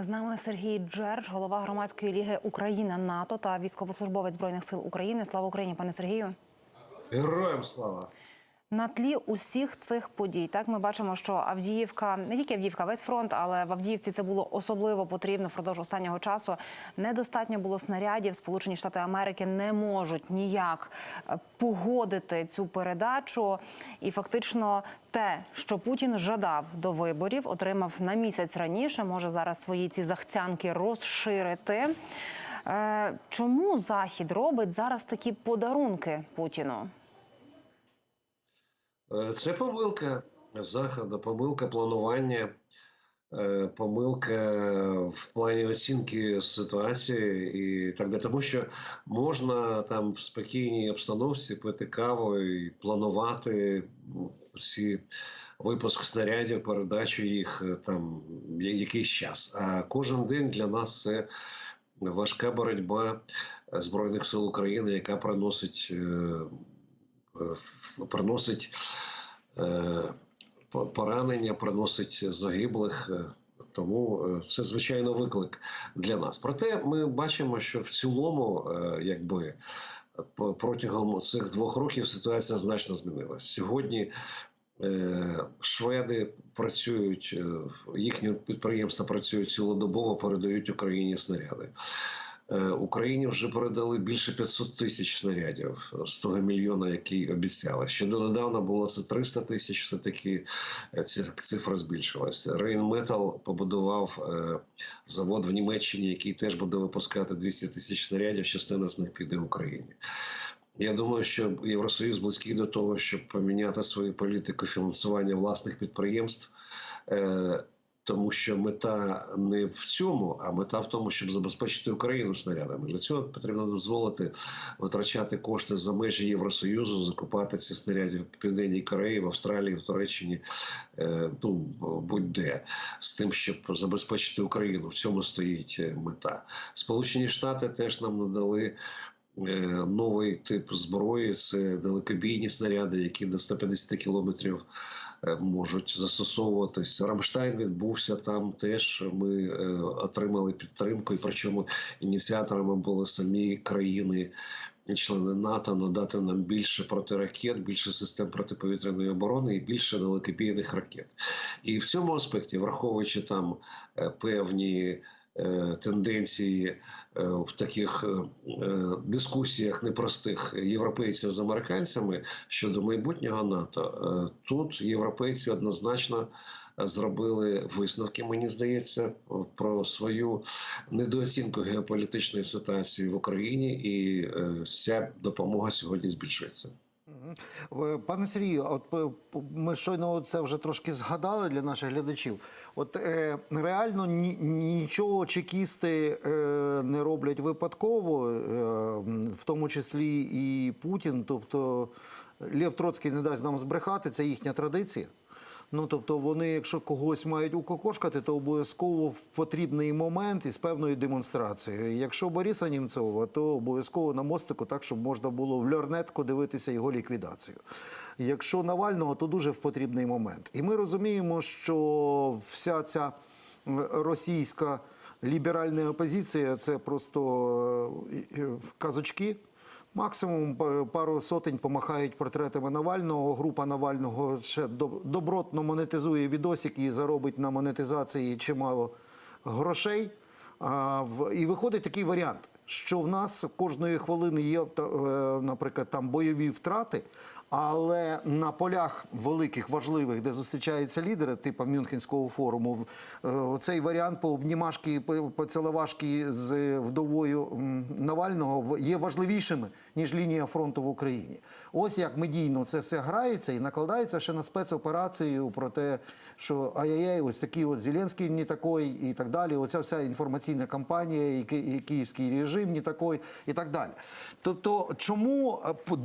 З нами Сергій Джердж, голова громадської ліги Україна НАТО та військовослужбовець збройних сил України. Слава Україні, пане Сергію. Героям слава! На тлі усіх цих подій, так ми бачимо, що Авдіївка, не тільки Авдіївка, весь фронт, але в Авдіївці це було особливо потрібно впродовж останнього часу. Недостатньо було снарядів. Сполучені Штати Америки не можуть ніяк е, погодити цю передачу. І фактично те, що Путін жадав до виборів, отримав на місяць раніше. Може зараз свої ці захцянки розширити. Е, Чому Захід робить зараз такі подарунки Путіну? Е, Це помилка заходу, помилка планування, е, помилка в плані оцінки ситуації і так далі. Тому що можна там в спокійній обстановці пити каву і планувати ну, всі. Випуск снарядів, передачу їх е, там якийсь час. А кожен день для нас це важка боротьба Збройних сил України, яка приносить приносить е, поранення, приносить загиблих. е, Тому е, це звичайно виклик для нас. Проте ми бачимо, що в цілому, е, якби протягом цих двох років ситуація значно змінилася. Сьогодні е, шведи працюють, е, їхні підприємства працюють цілодобово, передають Україні снаряди. Е, Україні вже передали більше 500 тисяч снарядів з того мільйона, який обіцяли. Ще донедавна було це 300 тисяч. Все таки ця цифра збільшилася. Rheinmetall побудував е, завод в Німеччині, який теж буде випускати 200 тисяч снарядів. Частина з них піде Україні. Я думаю, що Євросоюз близький до того, щоб поміняти свою політику фінансування власних підприємств. Тому що мета не в цьому, а мета в тому, щоб забезпечити Україну снарядами. Для цього потрібно дозволити витрачати кошти за межі Євросоюзу, закупати ці снаряди в Південній Кореї, в Австралії, в Туреччині, е, ну будь-де з тим, щоб забезпечити Україну. В цьому стоїть е, мета. Сполучені Штати теж нам надали. е, Новий тип зброї це далекобійні снаряди, які до 150 кілометрів можуть застосовуватись. Рамштайн відбувся там. Теж ми е, отримали підтримку, і причому ініціаторами були самі країни. Члени НАТО надати нам більше протиракет, більше систем протиповітряної оборони і більше далекобійних ракет. І в цьому аспекті, враховуючи там е, певні е, тенденції е, в таких е, е, дискусіях непростих європейців з американцями щодо майбутнього НАТО, е, тут європейці однозначно е, зробили висновки, мені здається, про свою недооцінку геополітичної ситуації в Україні, і е, ця допомога сьогодні збільшується. Е, Пане Сергію, от п- ми щойно це вже трошки згадали для наших глядачів. От е, реально ні, нічого чекісти е, не роблять випадково, е, в тому числі і Путін. Тобто Лев Троцький не дасть нам збрехати, це їхня традиція. Ну, тобто, вони, якщо когось мають укокошкати, то обов'язково в потрібний момент і з певною демонстрацією. Якщо Бориса Німцова, то обов'язково на мостику, так щоб можна було в льорнетку дивитися його ліквідацію. Якщо Навального, то дуже в потрібний момент. І ми розуміємо, що вся ця російська ліберальна опозиція це просто е, казочки. Максимум пару сотень помахають портретами Навального. Група Навального ще доб- добротно монетизує відосик і заробить на монетизації чимало грошей. І виходить такий варіант, що в нас кожної хвилини є, е, наприклад, там бойові втрати, але на полях великих, важливих, де зустрічаються лідери, типу Мюнхенського форуму, е, цей варіант по обнімашки, по- поціловашки з вдовою Навального є важливішими, ніж лінія фронту в Україні. Ось як медійно це все грається і накладається ще на спецоперацію про те, що ай-яй-яй, ось такий от Зеленський не такий і так далі. Оця вся інформаційна кампанія, і, київський режим не такий, і так далі. Тобто, чому е, п-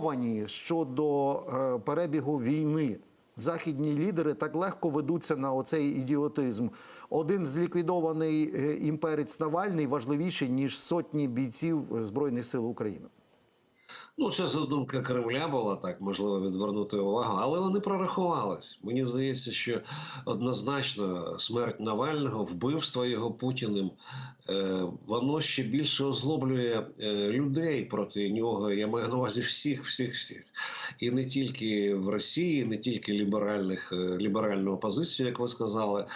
добре щодо е, перебігу війни? Західні лідери так легко ведуться на оцей ідіотизм. Один зліквідований е, імперець Навальний важливіший ніж сотні бійців е, збройних сил України. Ну, це задумка Кремля була так, можливо, відвернути увагу, але вони прорахувались. Мені здається, що однозначно смерть Навального, вбивство його Путіним, е, воно ще більше озлоблює е, людей проти нього. Я маю на увазі всіх, всіх, всіх. І не тільки в Росії, не тільки ліберальних, е, ліберальну опозицію, як ви сказали,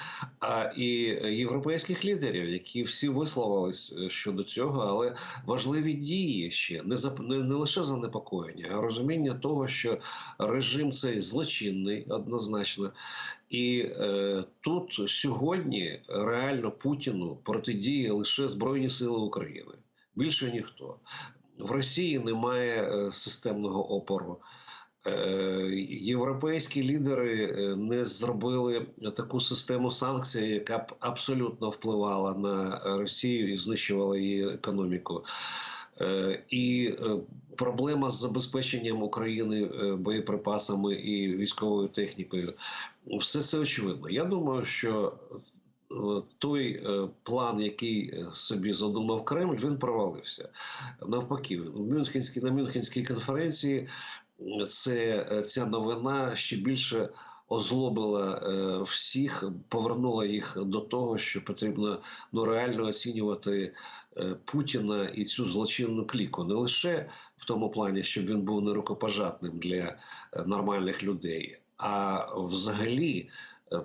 а і європейських лідерів, які всі висловились щодо цього, але важливі дії ще не, не лише занепокоєння, а розуміння того, що режим цей злочинний однозначно. І е, тут сьогодні реально Путіну протидіє лише Збройні Сили України. Більше ніхто. В Росії немає е, системного опору. Е, Європейські лідери е, не зробили таку систему санкцій, яка б абсолютно впливала на Росію і знищувала її економіку. Е, І е, проблема з забезпеченням України е, боєприпасами і військовою технікою все це очевидно. Я думаю, що той план, який собі задумав Кремль, він провалився. Навпаки, в Мюнхенській на Мюнхенській конференції це ця новина ще більше озлобила всіх, повернула їх до того, що потрібно ну реально оцінювати Путіна і цю злочинну кліку не лише в тому плані, щоб він був нерукопожатним для е, нормальних людей, а взагалі е,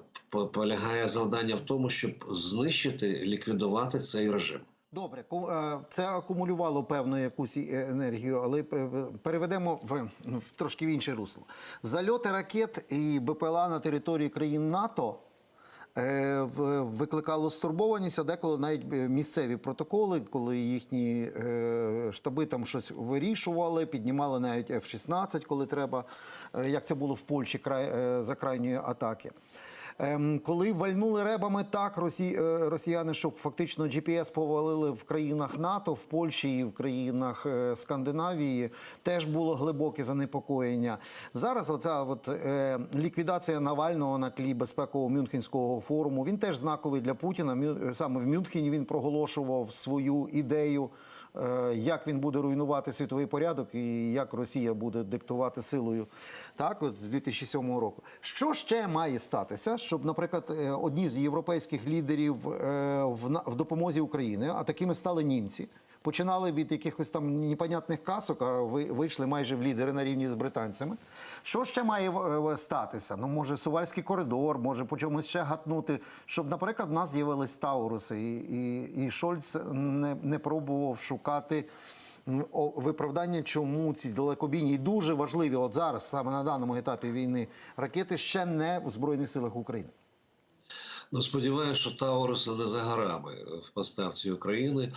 полягає завдання в тому, щоб знищити, ліквідувати цей режим. Добре, е, це акумулювало певну якусь енергію, але е, переведемо в, в трошки в інше русло. Зальоти ракет і БПЛА на території країн НАТО е, викликало стурбованість, а деколи навіть е, місцеві протоколи, коли їхні е, штаби там щось вирішували, піднімали навіть F-16, коли треба, е, як це було в Польщі е, за крайньої атаки. Ем, коли вальнули ребами так росі, е, росіяни, що фактично GPS повалили в країнах НАТО, в Польщі і в країнах е, Скандинавії, теж було глибоке занепокоєння. Зараз оця от, е, ліквідація Навального на тлі безпекового Мюнхенського форуму, він теж знаковий для Путіна. Саме в Мюнхені він проголошував свою ідею. Е, Як він буде руйнувати світовий порядок і як Росія буде диктувати силою, так от з 2007 року. Що ще має статися, щоб, наприклад, е, одні з європейських лідерів е, в допомозі України, а такими стали німці, починали від якихось там непонятних касок, а ви- вийшли майже в лідери на рівні з британцями. Що ще має е, статися? Ну, може, Сувальський коридор, може по чомусь ще гатнути, щоб, наприклад, в нас з'явились Тауруси, і, і, і Шольц не, не пробував шукати. Виправдання, чому ці далекобійні і дуже важливі от зараз, саме на даному етапі війни, ракети ще не в Збройних силах України. Ну, сподіваюся, що Таурус не за горами в поставці України.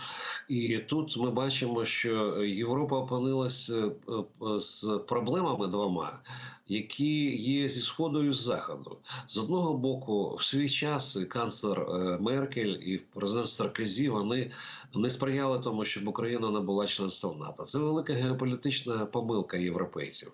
І тут ми бачимо, що Європа опинилася е, е, з проблемами двома, які є зі сходу і з заходу. З одного боку, в свій час канцлер е, Меркель і президент Саркозі вони не сприяли тому, щоб Україна не була членством НАТО. Це велика геополітична помилка європейців,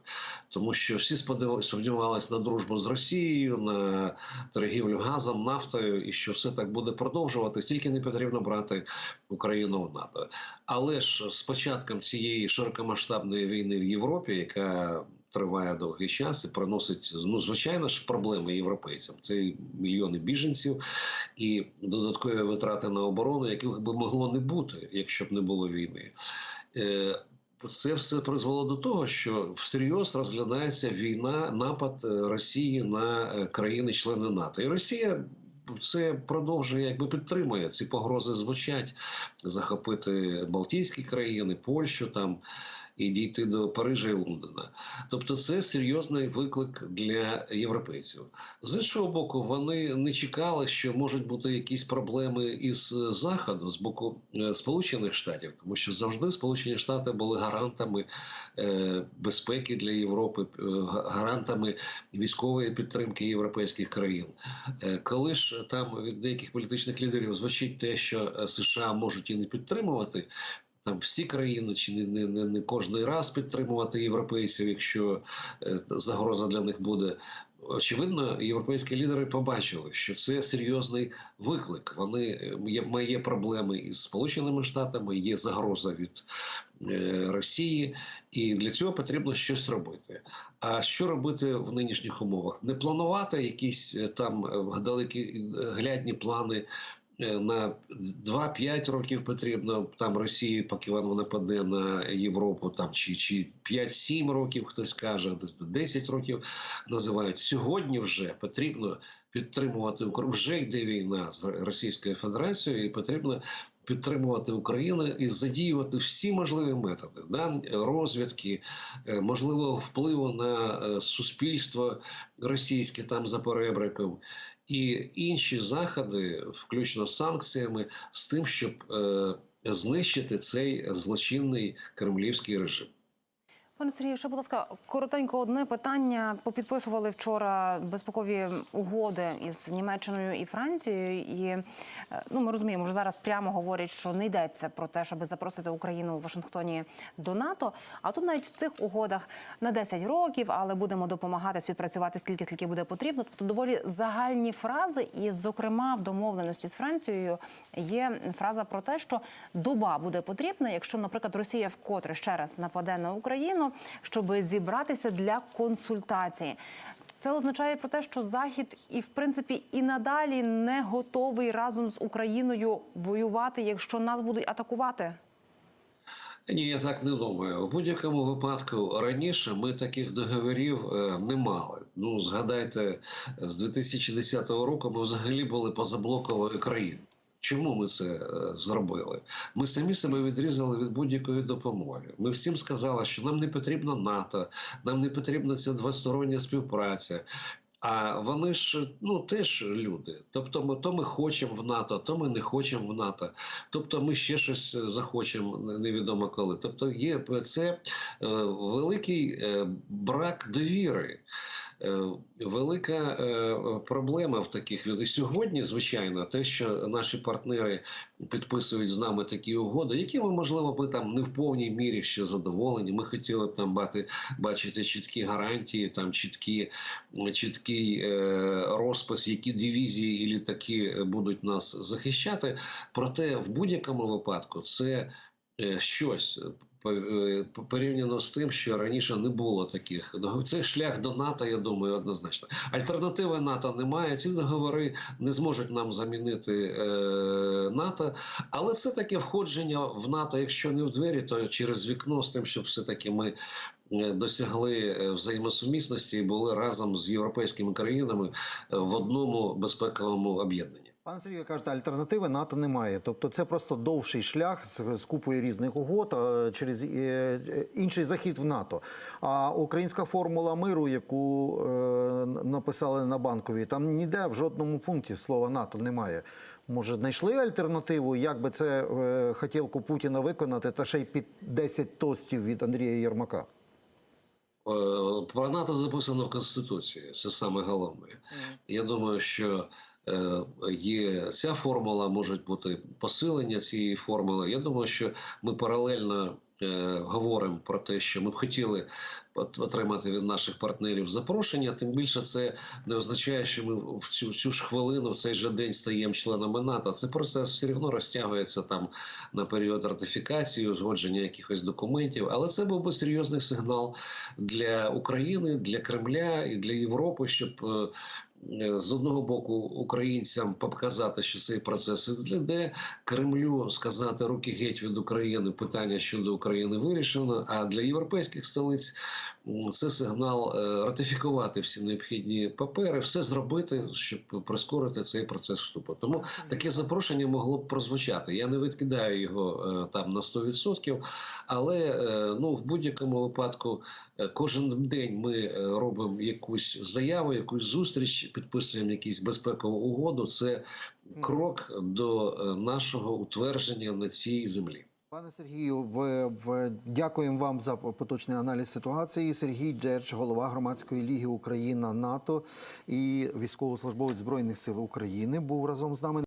тому що всі сподів- сподівалися на дружбу з Росією, на торгівлю газом, нафтою, і що все так буде продовжуватись, тільки не потрібно брати Україну в НАТО. Але ж з початком цієї широкомасштабної війни в Європі, яка триває довгий час і приносить ну звичайно ж проблеми європейцям. Це мільйони біженців і додаткові витрати на оборону, яких би могло не бути, якщо б не було війни. Е, це все призвело до того, що всерйоз розглядається війна, напад е, Росії на е, країни-члени НАТО. І Росія це продовжує, якби підтримує ці погрози звучать захопити Балтійські країни, Польщу там. І дійти до Парижа і Лондона, тобто це серйозний виклик для європейців. З іншого боку, вони не чекали, що можуть бути якісь проблеми із заходу з боку е, Сполучених Штатів, тому що завжди Сполучені Штати були гарантами е, безпеки для Європи, е, гарантами військової підтримки європейських країн. Коли ж там від деяких політичних лідерів звучить те, що США можуть і не підтримувати там всі країни, чи не, не, не, не кожний раз підтримувати європейців, якщо е, загроза для них буде. Очевидно, європейські лідери побачили, що це серйозний виклик. Вони е, є, є проблеми із Сполученими Штатами, є загроза від е, Росії, і для цього потрібно щось робити. А що робити в нинішніх умовах? Не планувати якісь е, там е, далекі глядні плани. Е, На 2-5 років потрібно там Росії, поки вона нападе на Європу, там чи, чи 5-7 років хтось каже, 10 років називають. Сьогодні вже потрібно підтримувати Україну. Вже йде війна з Російською Федерацією, і потрібно підтримувати Україну і задіювати всі можливі методи да? розвідки, е, можливого впливу на е, суспільство російське там за перебриком. І інші заходи, включно з санкціями, з тим, щоб е, знищити цей злочинний кремлівський режим. Пане Сергію, ще, будь ласка, коротенько одне питання. Попідписували вчора безпекові угоди із Німеччиною і Францією. І е, ну ми розуміємо, вже зараз прямо говорять, що не йдеться про те, щоб запросити Україну в Вашингтоні до НАТО. А тут навіть в цих угодах на 10 років, але будемо допомагати співпрацювати скільки скільки буде потрібно. Тобто доволі загальні фрази, і, зокрема, в домовленості з Францією є фраза про те, що доба буде потрібна, якщо, наприклад, Росія вкотре ще раз нападе на Україну, щоб зібратися для консультації. Це означає про те, що Захід і в принципі і надалі не готовий разом з Україною воювати, якщо нас будуть атакувати. Ні, я так не думаю. У будь-якому випадку раніше ми таких договорів е, не мали. Ну, згадайте, з 2010 року ми взагалі були позаблоковою країною. Чому ми це е, зробили? Ми самі себе відрізали від будь-якої допомоги. Ми всім сказали, що нам не потрібно НАТО, нам не потрібна ця двостороння співпраця. А вони ж ну теж люди. Тобто, ми то ми хочемо в НАТО, то ми не хочемо в НАТО. Тобто, ми ще щось захочемо невідомо коли. Тобто, є це е, великий е, брак довіри. Е, Велика е, проблема в таких і сьогодні, звичайно, те, що наші партнери підписують з нами такі угоди, які ми можливо ми там не в повній мірі ще задоволені. Ми хотіли б там бати, бачити чіткі гарантії, там чіткі, чіткий е, розпис, які дивізії і літаки будуть нас захищати. Проте в будь-якому випадку це щось. Е, Порівняно з тим, що раніше не було таких договорів. Це шлях до НАТО, я думаю, однозначно. Альтернативи НАТО немає. Ці договори не зможуть нам замінити е, НАТО, але це таке входження в НАТО, якщо не в двері, то через вікно з тим, щоб все таки ми е, досягли е, взаємосумісності і були разом з європейськими країнами в одному безпековому об'єднанні. Пане Сергію, кажете, альтернативи НАТО немає. Тобто це просто довший шлях з, з купою різних угод через е, е, інший захід в НАТО. А українська формула миру, яку е, написали на банковій, там ніде в жодному пункті слова НАТО немає. Може, знайшли альтернативу, як би це е, хотілку Путіна виконати, та ще й під 10 тостів від Андрія Єрмака. Про НАТО записано в Конституції, це саме головне. Я думаю, що є ця формула, можуть бути посилення цієї формули. Я думаю, що ми паралельно е, говоримо про те, що ми б хотіли от- отримати від наших партнерів запрошення. Тим більше це не означає, що ми в цю, цю ж хвилину, в цей же день стаємо членами НАТО. Це процес все одно розтягується там на період ратифікації, узгодження якихось документів. Але це був би серйозний сигнал для України, для Кремля і для Європи, щоб е, е, з одного боку українцям показати, що цей процес іде, Кремлю сказати руки геть від України, питання щодо України вирішено. А для європейських столиць це сигнал е, ратифікувати всі необхідні папери, все зробити, щоб прискорити цей процес вступу. Тому таке запрошення могло б прозвучати. Я не відкидаю його е, там на 100%, але е, ну в будь-якому випадку кожен день ми робимо якусь заяву, якусь зустріч, підписуємо якусь безпекову угоду. Це крок до нашого утвердження на цій землі. Пане Сергію, в, в, дякуємо вам за поточний аналіз ситуації. Сергій Джерч, голова громадської ліги Україна НАТО і військовослужбовець Збройних сил України, був разом з нами.